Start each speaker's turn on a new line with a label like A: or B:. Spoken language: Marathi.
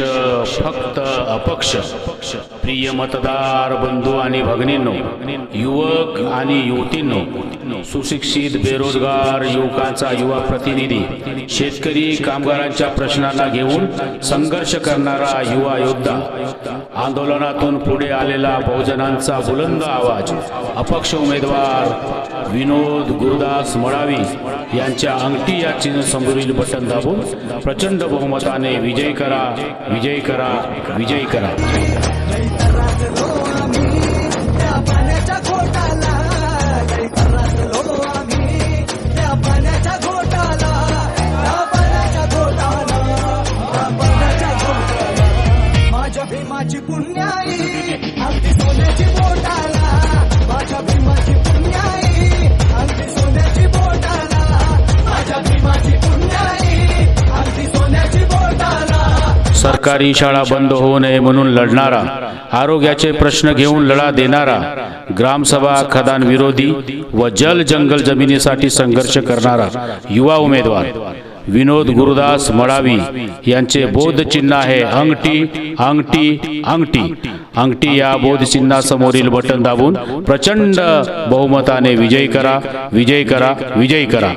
A: Yeah. फक्त अपक्ष. प्रिय मतदार बंधू आणि भगिनींनो युवक आणि युवतींनो सुशिक्षित बेरोजगार युवकांचा युवा प्रतिनिधी शेतकरी कामगारांच्या प्रश्नांना घेऊन संघर्ष करणारा युवा योद्धा आंदोलनातून पुढे आलेला बहुजनांचा बुलंद आवाज अपक्ष उमेदवार विनोद गुरुदास मळावी यांच्या अंगठी या चिन्ह समोरील बटन दाबून प्रचंड बहुमताने विजय करा विजय करा. विजय करा.
B: त्या पाण्याच्या घोटाला
A: सरकारी शाळा बंद होऊ नये म्हणून लढणारा आरोग्याचे प्रश्न घेऊन लढा देणारा ग्रामसभा खदान विरोधी व जल जंगल जमिनीसाठी संघर्ष करणारा युवा उमेदवार विनोद गुरुदास मळावी यांचे बोध चिन्ह आहे अंगठी अंगठी अंगठी. अंगठी या बोध चिन्हासमोरील बटन दाबून प्रचंड बहुमताने विजय करा विजय करा विजय करा.